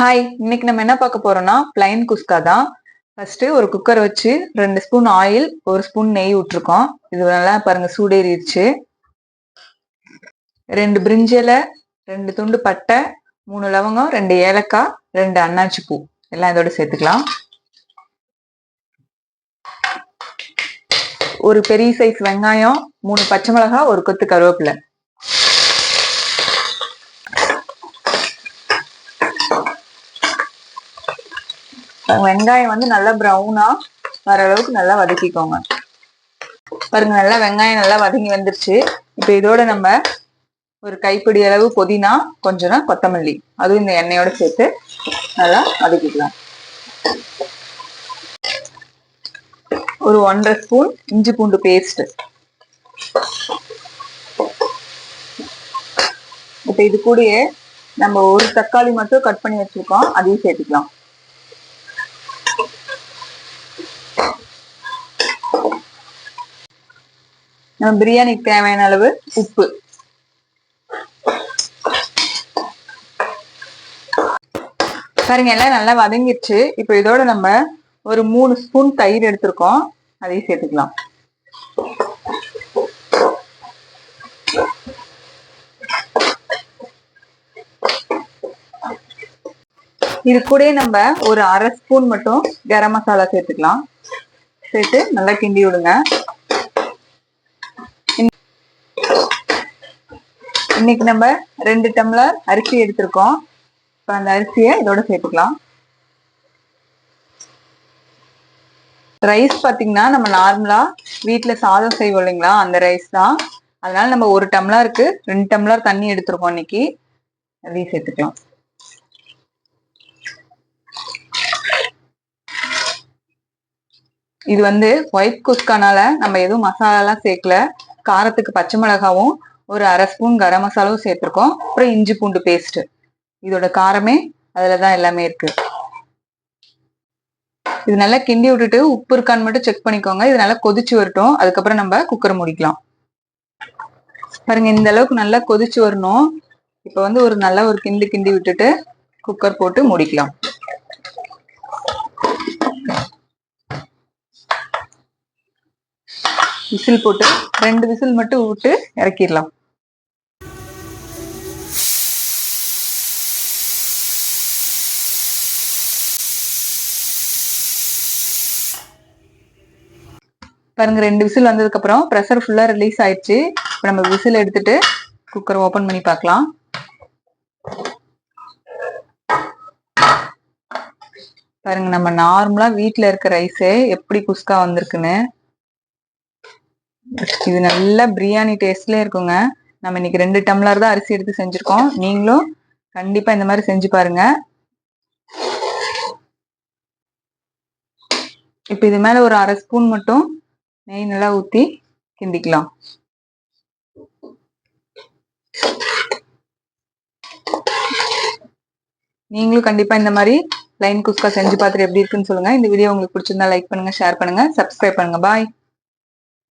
Hi இன்னைக்கு நம்ம என்ன பார்க்க போறோம்னா பிளைன் குஸ்கா தான். ஃபர்ஸ்ட் ஒரு குக்கர் வச்சு ரெண்டு ஸ்பூன் ஆயில் ஒரு ஸ்பூன் நெய் விட்டுருக்கோம் இது நல்லா பாருங்க சூடேறிடுச்சு. ரெண்டு பிரிஞ்சில ரெண்டு துண்டு பட்டை மூணு லவங்கம் ரெண்டு ஏலக்காய் ரெண்டு அன்னாச்சி பூ. எல்லாம் இதோட சேர்த்துக்கலாம். ஒரு பெரிய சைஸ் வெங்காயம் மூணு பச்சை மிளகாய் ஒரு கொத்து கருவேப்பிலை. வெங்காயம் வந்து நல்லா ப்ரௌனா வர அளவுக்கு நல்லா வதக்கிக்கோங்க. பாருங்க நல்லா வெங்காயம் நல்லா வதங்கி வந்துருச்சு. இப்போ இதோட நம்ம ஒரு கைப்பிடி அளவு புதினா கொஞ்சம் கொத்தமல்லி. அதுவும் இந்த எண்ணெயோட சேர்த்து நல்லா வதக்கிக்கலாம். ஒரு ஒன்றரை ஸ்பூன் இஞ்சி பூண்டு பேஸ்ட் இப்போ இது கூடயே நம்ம ஒரு தக்காளி மட்டும் கட் பண்ணி வச்சிருக்கோம். அதையும் சேர்த்துக்கலாம். நம்ம பிரியாணிக்கு தேவையான அளவு உப்பு. பாருங்க எல்லாம் நல்லா வதங்கிடுச்சு. இப்போ இதோட நம்ம ஒரு மூணு ஸ்பூன் தயிர் எடுத்திருக்கோம். அதையும் சேர்த்துக்கலாம். இது கூட நம்ம ஒரு அரை ஸ்பூன் மட்டும் கரம் மசாலா சேர்த்துக்கலாம். சேர்த்து நல்லா கிண்டி விடுங்க. இன்னைக்கு நம்ம ரெண்டு டம்ளர் அரிசி எடுத்திருக்கோம். இப்போ அந்த அரிசியை இதோட சேர்த்துக்கலாம். ரைஸ் பார்த்தீங்கன்னா நம்ம நார்மலாக வீட்டில் சாதம் செய்வோம் இல்லைங்களா? அந்த ரைஸ் தான். அதனால நம்ம ஒரு டம்ளருக்கு ரெண்டு டம்ளர் தண்ணி எடுத்திருக்கோம் இன்னைக்கு. அதையும் சேர்த்துக்கலாம். இது வந்து ஒயிட் குஸ்கானால நம்ம எதுவும் மசாலாலாம் சேர்க்கல. காரத்துக்கு பச்சை மிளகாவும் ஒரு அரை ஸ்பூன் கரம் மசாலாவும் சேர்த்துருக்கோம். அப்புறம் இஞ்சி பூண்டு பேஸ்ட் இதோட காரமே அதில் தான் எல்லாமே இருக்கு. இது நல்லா கிண்டி விட்டுட்டு உப்பு இருக்கான்னு மட்டும் செக் பண்ணிக்கோங்க. இது நல்லா கொதிச்சு வரட்டும். அதுக்கப்புறம் நம்ம குக்கர் முடிக்கலாம். பாருங்க இந்த அளவுக்கு நல்லா கொதிச்சு வரணும். இப்போ வந்து ஒரு நல்ல ஒரு கிண்டி கிண்டி விட்டுட்டு குக்கர் போட்டு முடிக்கலாம். விசில் போட்டு ரெண்டு விசில் மட்டும் விட்டு இறக்கிடலாம். பாருங்க ரெண்டு விசில் வந்ததுக்கு அப்புறம் ப்ரெஷர் ஃபுல்லா ரிலீஸ் ஆயிடுச்சு. இப்போ நம்ம விசில் எடுத்துட்டு குக்கர் ஓபன் பண்ணி பார்க்கலாம். பாருங்க நம்ம நார்மலா வீட்டுல இருக்க ரைஸே எப்படி குஸ்கா வந்திருக்குன்னு. இது நல்ல பிரியாணி டேஸ்ட்ல இருக்குங்க. நம்ம இன்னைக்கு ரெண்டு டம்ளர் தான் அரிசி எடுத்து செஞ்சிருக்கோம். நீங்களும் கண்டிப்பா இந்த மாதிரி செஞ்சு பாருங்க. இப்ப இது மேல ஒரு அரை ஸ்பூன் மட்டும் நெய் நல்லா ஊத்தி கிண்டிக்கலாம். நீங்களும் கண்டிப்பா இந்த மாதிரி லைன் குஸ்கா செஞ்சு பார்த்துட்டு எப்படி இருக்குன்னு சொல்லுங்க. இந்த வீடியோ உங்களுக்கு பிடிச்சிருந்தா லைக் பண்ணுங்க ஷேர் பண்ணுங்க சப்ஸ்கிரைப் பண்ணுங்க. பாய்